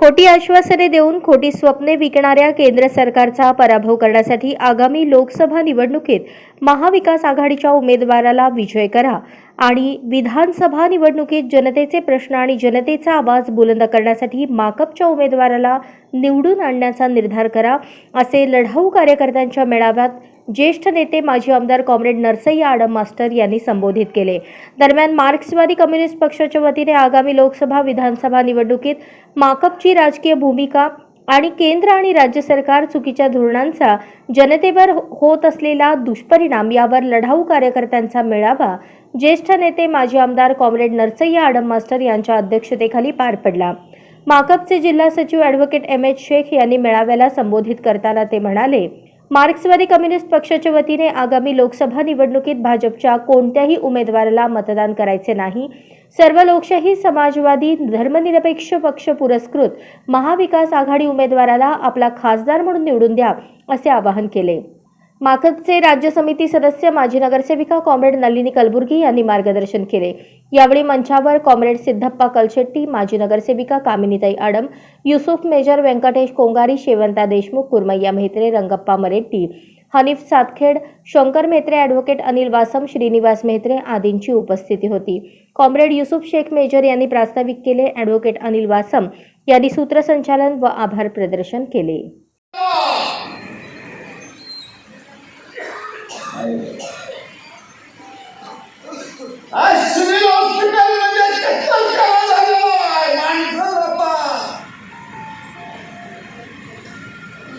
खोटी आश्वासने देऊन खोटी स्वप्ने विकणाऱ्या केंद्र सरकारचा पराभव करण्यासाठी आगामी लोकसभा निवडणुकीत महाविकास आघाडीच्या उमेदवाराला विजय करा आणि विधानसभा निवडणुकीत जनतेचे प्रश्न आणि जनतेचा आवाज बुलंद करण्यासाठी माकपच्या उमेदवाराला निवडून आणण्याचा निर्धार करा असे लढाऊ कार्यकर्त्यांच्या मेळाव्यात ज्येष्ठ नेते माजी आमदार कॉम्रेड नरसय्या आडम मास्टर यांनी संबोधित केले. दरम्यान मार्क्सवादी कम्युनिस्ट पक्षाच्या वतीने आगामी लोकसभा विधानसभा निवडणुकीत माकपची राजकीय भूमिका आणि केंद्र आणि राज्य सरकार चुकीच्या धोरणांचा जनतेवर हो-, होत असलेला दुष्परिणाम यावर लढाऊ कार्यकर्त्यांचा मेळावा ज्येष्ठ नेते माजी आमदार कॉम्रेड नरसय्या आडम मास्टर यांच्या अध्यक्षतेखाली पार पडला. माकपचे जिल्हा सचिव ॲडव्होकेट एम एच शेख यांनी मेळाव्याला संबोधित करताना ते म्हणाले मार्क्सवादी कम्युनिस्ट पक्षाच्या वतीने आगामी लोकसभा निवडणुकीत भाजपच्या कोणत्याही उमेदवाराला मतदान करायचे नाही. सर्व लोकशाही समाजवादी धर्मनिरपेक्ष पक्ष पुरस्कृत महाविकास आघाडी उमेदवाराला आपला खासदार म्हणून निवडून द्या असे आवाहन केले. माकपचे राज्य समिती सदस्य माजी नगरसेविका कॉम्रेड नलिनी कलबुर्गी यांनी मार्गदर्शन केले. यावेळी मंचावर कॉम्रेड सिद्धप्पा कलशेट्टी माजी नगरसेविका कामिनीताई आडम युसुफ मेजर व्यंकटेश कोंगारी शेवंता देशमुख कुरमय्या म्हेत्रे रंगप्पा मरेट्टी हनीफ सातखेड शंकर मेहत्रे ॲडव्होकेट अनिल वासम श्रीनिवास मेहत्रे आदींची उपस्थिती होती. कॉम्रेड युसुफ शेख मेजर यांनी प्रास्ताविक केले. ॲडव्होकेट अनिल वासम यांनी सूत्रसंचालन व आभार प्रदर्शन केले. सिव्हिल हॉस्पिटल म्हणजे कत्तल करा झालेला आहे. माणसं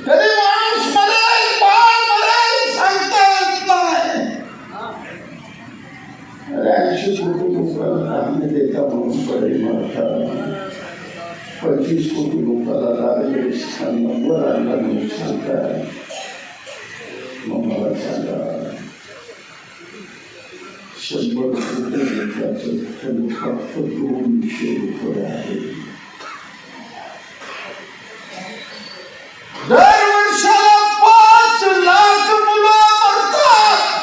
कधी माणूस मरेल बाळ मरेल सांगता येत नाही. अरे ऐंशी कोटी लोकांना धान्य देता म्हणून बरे म्हणतात पंचवीस कोटी लोकांना लागले नंबर आणला म्हणून सांगताय मग मला सांगा शंभर कोटी लोकांचं उत्पन्न फक्त दोनशे रुपये आहे दर वर्षाला पाच लाख मुलं मरतात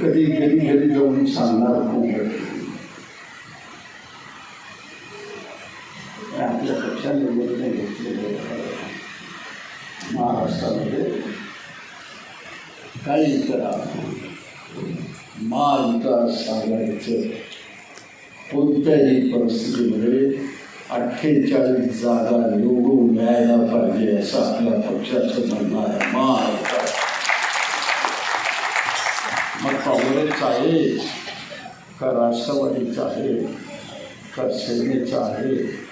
कधी घरी घरी जाऊन सांगणार कोण आपल्या पक्षाने जागा निवडून मिळायला पाहिजे असं आपल्या पक्षाचं म्हणणं आहे मग काँग्रेसचं आहे का राष्ट्रवादीचं आहे का सेनेचं आहे